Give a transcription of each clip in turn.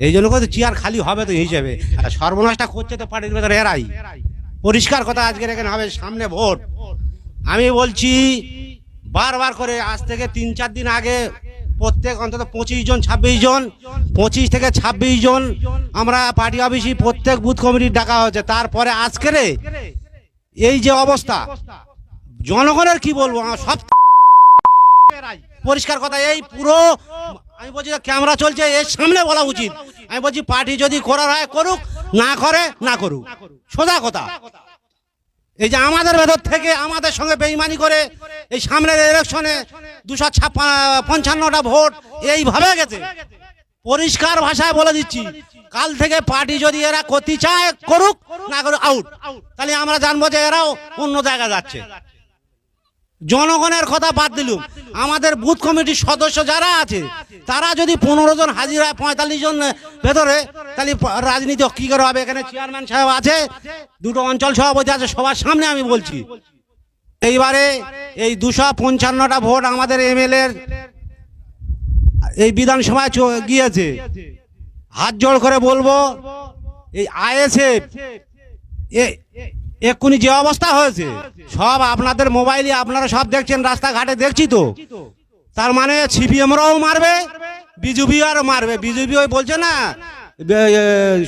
এই জন্য কথা চেয়ার খালি হবে তো হিসেবে। আর সর্বনাশটা করছে তো পার্টির ভেতরে এরাই। পরিষ্কার কথা আজকের এখানে হবে সামনে ভোট। আমি বলছি বারবার করে আজ থেকে তিন চার দিন আগে প্রত্যেক অন্তত পঁচিশ জন ছাব্বিশ জন পঁচিশ থেকে ছাব্বিশ জন আমরা পার্টি অফিসে প্রত্যেক বুথ কমিটির ডাকা হয়েছে। তারপরে আজকেরে এই যে অবস্থা জনগণের কি বলব? আমার সব পরিষ্কার কথা এই পুরো আমি বলছি ক্যামেরা চলছে এর সামনে বলা উচিত। আমি বলছি, পার্টি যদি করার হয়, করুক, না করে, না করুক। সোজা কথা। এই যে আমাদের ভেতর থেকে আমাদের সঙ্গে বেইমানি করে, এই সামনের ইলেকশনে দুশো পঞ্চান্নটা ভোট, এইভাবে গেছে। পরিষ্কার ভাষায় বলে দিচ্ছি, কাল থেকে পার্টি যদি এরা করতে চায়, করুক, না করুক আউট তাহলে আমরা জানব যে এরাও অন্য জায়গায় যাচ্ছে। জনগণের কথা বাদ দিলুম। আমাদের বুথ কমিটির সদস্য যারা আছে, তারা যদি পনেরো জন হাজির, পঁয়তাল্লিশ জন ভেতরে, তাহলে রাজনীতি কি করে হবে। এখানে চেয়ারম্যান সাহেব আছে, দুটো অঞ্চল সভাপতি আছে, সবার সামনে আমি বলছি। এইবারে এই দুশো পঞ্চান্নটা ভোট আমাদের এমএলএর এই বিধানসভায় গিয়েছে। হাত জোড় করে বলব, এই আইএসএফ এক্ষুনি যে অবস্থা হয়েছে, সব আপনাদের মোবাইলে আপনারা সব দেখছেন, রাস্তাঘাটে দেখছি তো। তার মানে সিপিএমরাও মারবে বিজেপি আর মারবে। বিজেপি ওই বলছে না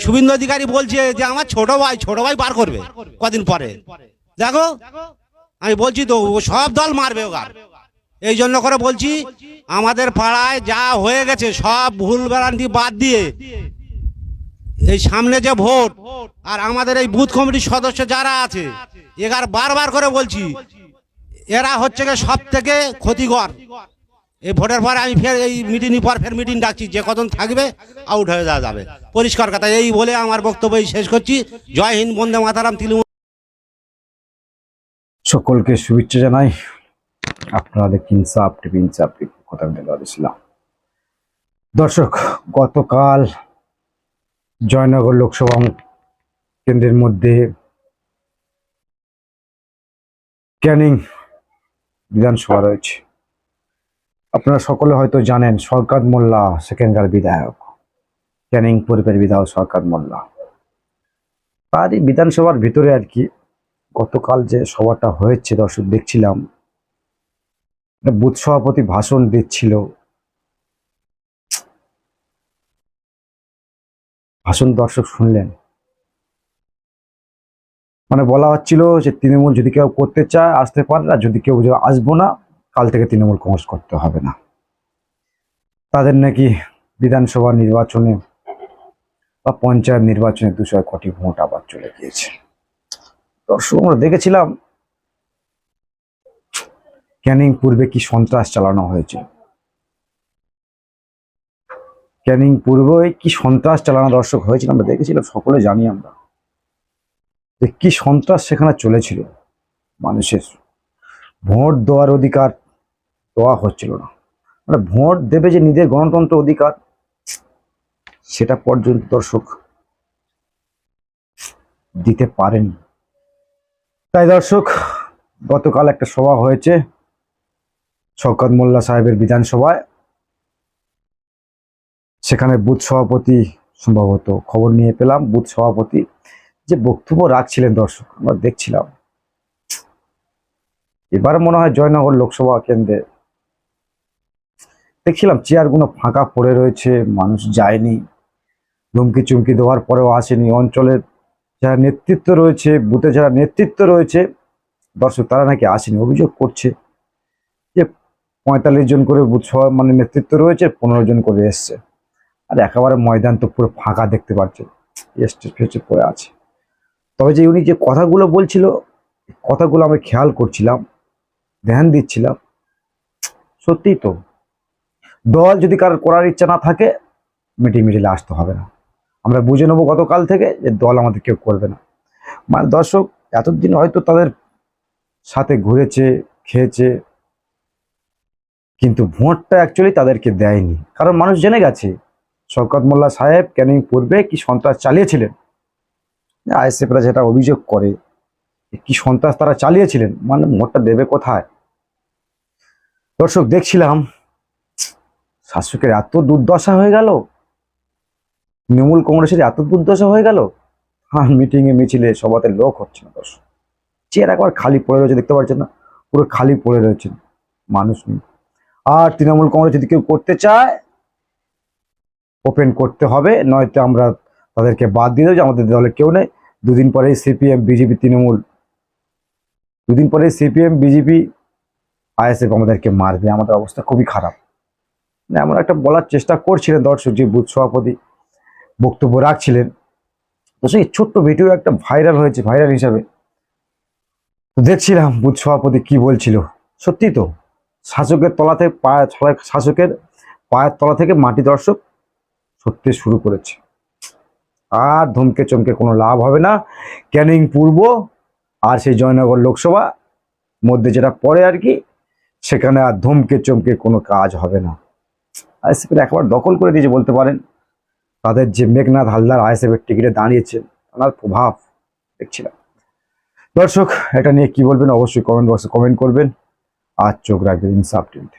শুভেন্দু অধিকারী বলছে যে আমার ছোট ভাই ছোট ভাই বার করবে কদিন পরে। দেখো, আমি বলছি তো সব দল মারবে ওগার এই জন্য করে বলছি, আমাদের পাড়ায় যা হয়ে গেছে, সব ভুল ভ্রান্তি বাদ দিয়ে এই সামনে যে ভোট, আর আমাদের এই বুথ কমিটির সদস্য যারা আছে, এগার বারবার করে বলছি, এরা হচ্ছে গিয়ে সব থেকে ক্ষতিকর। এই ভোটের পরে আমি ফের এই মিটিং পর ফের মিটিং ডাকছি, যে কজন থাকবে আউট হয়ে যাওয়া যাবে। পরিষ্কার কথা, এই বলে আমার বক্তব্য শেষ করছি। জয় হিন্দ, বন্দে মাতারাম, তৃণমূল। সকলকে শুভেচ্ছা জানাই। আপনারা দেখছেন সাপ টিভি কথা বলেছিলাম দর্শক, গতকাল জয়নগর লোকসভা কেন্দ্রের মধ্যে ক্যানিং বিধানসভা রয়েছে। আপনারা সকলে হয়তো জানেন সরকার মোল্লা সেখানকার বিধায়ক, ক্যানিং পরিবারের বিধায়ক সরকার মোল্লা। তারই বিধানসভার ভিতরে আর কি গতকাল যে সভাটা হয়েছে দর্শক দেখছিলাম। বুথ সভাপতি ভাষণ দিচ্ছিল ভাষণ দর্শক শুনলেন। মানে বলা হচ্ছিল যে তৃণমূল যদি কেউ করতে চায়, আসতে পারে আর যদি কেউ আসব না, কাল থেকে তৃণমূল কংগ্রেস করতে হবে না। তাদের নাকি বিধানসভা নির্বাচনে বা পঞ্চায়েত নির্বাচনে দুশো কোটি ভোট আবার চলে গিয়েছে। দর্শক, আমরা দেখেছিলাম ক্যানিং পূর্বে কি সন্ত্রাস চালানো হয়েছে। ক্যানিং পূর্বে কি সন্ত্রাস চালানো দর্শক হয়েছিল, আমরা দেখেছিলাম সকলে জানি আমরা। যে কি সন্ত্রাস সেখানে চলেছিল মানুষের। ভোট দেওয়ার অধিকার দেওয়া হচ্ছিল না। মানে ভোট দেবে যে নিজের গণতন্ত্র অধিকার, সেটা পর্যন্ত দর্শক দিতে পারেনি। তাই দর্শক, গতকাল একটা সভা হয়েছে, শওকত মোল্লা সাহেবের বিধানসভায়। সেখানে বুথ সভাপতি সম্ভবত খবর নিয়ে পেলাম। বুথ সভাপতি যে বক্তব্য রাখছিলেন দর্শক, আমরা দেখছিলাম। এবার মনে হয় জয়নগর লোকসভা কেন্দ্রে দেখছিলাম চেয়ারগুলো ফাঁকা পড়ে রয়েছে, মানুষ যায়নি, ধুমকি চুমকি দেওয়ার পরেও আসেনি। অঞ্চলের যারা নেতৃত্ব রয়েছে, বুথে যারা নেতৃত্ব রয়েছে, দর্শক তারা নাকি আসেনি, অভিযোগ করছে যে পঁয়তাল্লিশ জন করে বুথ সভা মানে নেতৃত্ব রয়েছে, পনেরো জন করে এসছে। আর একেবারে ময়দান তো পুরো ফাঁকা দেখতে পাচ্ছে স্টেজ ফেস্টেজ পড়ে আছে। তবে যে উনি যে কথাগুলো বলছিল কথাগুলো আমি খেয়াল করছিলাম, ধ্যান দিচ্ছিলাম। সত্যিই তো, দল যদি কারোর করার ইচ্ছা না থাকে মিটিং মিটিলে আসতে হবে না। আমরা বুঝে নেব গতকাল থেকে যে দল আমাদের কেউ করবে না। মানে দর্শক, এতদিন হয়তো তাদের সাথে ঘুরেছে, খেয়েছে, কিন্তু ভোটটা অ্যাকচুয়ালি তাদেরকে দেয়নি। কারণ মানুষ জেনে গেছে শওকত মোল্লা সাহেব ক্যানিং পূর্বে কি সন্ত্রাস চালিয়েছিলেন? আইএসএফরা যেটা অভিযোগ করে কি সন্ত্রাস তারা চালিয়েছিলেন? মানে ভোটটা দেবে কোথায়? দর্শক, দেখছিলাম, শাসকের এত দুর্দশা হয়ে গেল, তৃণমূল কংগ্রেসের এত দুর্দশা হয়ে গেল হ্যাঁ মিটিংয়ে মিছিলে সবাতে লোক হচ্ছে না দর্শক। চেয়ার একবার খালি পড়ে রয়েছে, দেখতে পাচ্ছেন না, পুরো খালি পড়ে রয়েছে মানুষ। নেই আর তৃণমূল কংগ্রেস যদি কেউ করতে চায় ওপেন করতে হবে, নয়তো আমরা তাদেরকে বাদ দিয়ে দেবো যে আমাদের দলে কেউ নেই। দুদিন পরেই সিপিএম বিজেপি তৃণমূল। দুদিন পরে সিপিএম বিজেপি আইএসএফ আমাদেরকে মারবে। আমাদের অবস্থা খুবই খারাপ। না এমন একটা বলার চেষ্টা করছিলেন দর্শক যে বুথ সভাপতি বক্তব্য রাখছিলেন। তো সেই ছোট্ট ভিডিও একটা ভাইরাল হয়েছে ভাইরাল হিসাবে। তো দেখছিলাম বুথ সভাপতি কি বলছিল। সত্যি তো, শাসকের তলা থেকে পায়ে, শাসকের পায়ের তলা থেকে মাটি দর্শক সত্যি শুরু করেছে। আর ধমকে চমকে কোনো লাভ হবে না। ক্যানিং পূর্ব আর সেই জয়নগর লোকসভা মধ্যে যেটা পড়ে আর কি, সেখানে আর ধমকে চমকে কোনো কাজ হবে না। আইএসএফের একবার দখল করে নিয়েছে বলতে পারেন। তাদের যে মেঘনাথ হালদার আইএসএফের টিকিটে দাঁড়িয়েছেন ওনার প্রভাব দেখছিলাম দর্শক, এটা নিয়ে কি বলবেন অবশ্যই কমেন্ট বক্সে কমেন্ট করবেন। আর চোখ রাখবেন ইনসাফ টিভিতে